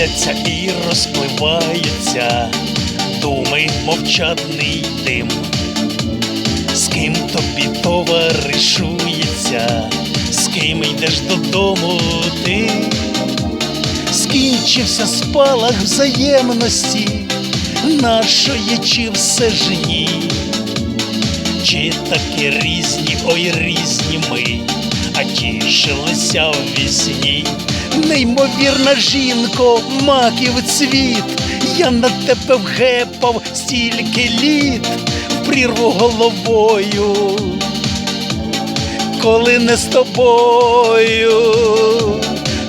Купляться і розпливаються, думи мовчадний дим. З ким тобі товаришується, з ким йдеш додому ти, скінчився спалах взаємності, нашої чи все ж ні, чи таки різні, ой різні ми, а тішилися в вісні. Неймовірна жінко, маків цвіт, я на тебе вгепав стільки літ, в прірву головою, коли не з тобою,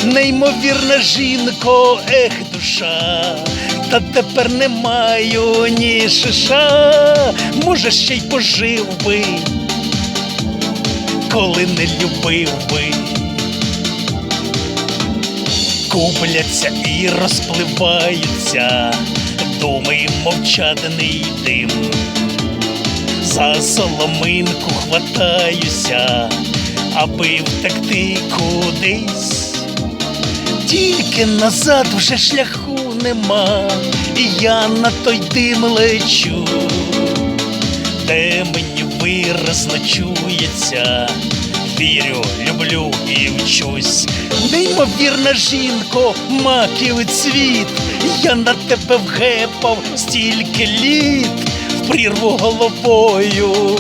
неймовірна жінко, ех, душа, та тепер не маю ні шиша, може, ще й пожив би, коли не любив би купляться і розпливаються, думи мовчадний дим. За соломинку хватаюся, аби втекти кудись. Тільки назад вже шляху нема, і я на той дим лечу, де мені виразно чується. Вірю, люблю і вчусь. Неймовірна жінко, маків цвіт, я на тебе вгепав стільки літ в прірву головою,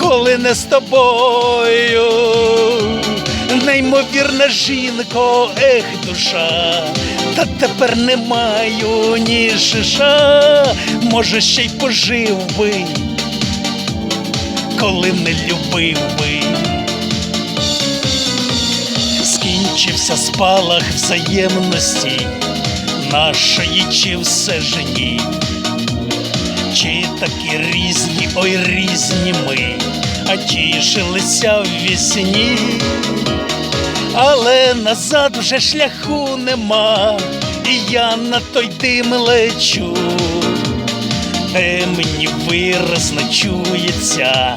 коли не з тобою. Неймовірна жінко, ех, душа, та тепер не маю ні шиша, може, ще й пожив би коли не любив би. Скінчився спалах взаємності нашої чи все ж ні. Чи такі різні, ой різні ми, а тішилися в вісні, але назад вже шляху нема, і я на той дим лечу мені виразно чується.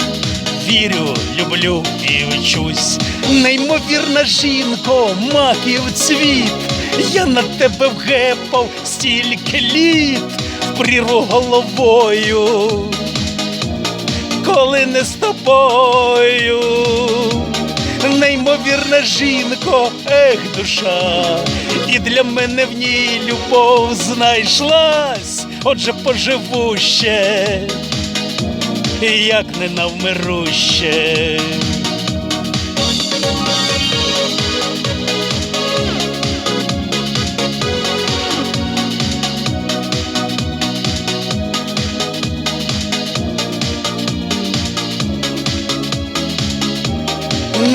Вірю, люблю і вчусь. Неймовірна жінко, маків цвіт, я на тебе вгепав стільки літ в прірву головою, коли не з тобою. Неймовірна жінко, ех, душа, і для мене в ній любов знайшлась, отже поживу ще, як не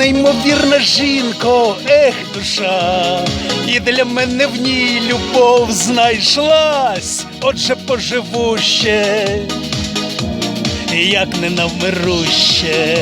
Неймовірна жінко, ех, душа, і для мене в ній любов знайшлась, отже поживу ще, як не навмируще.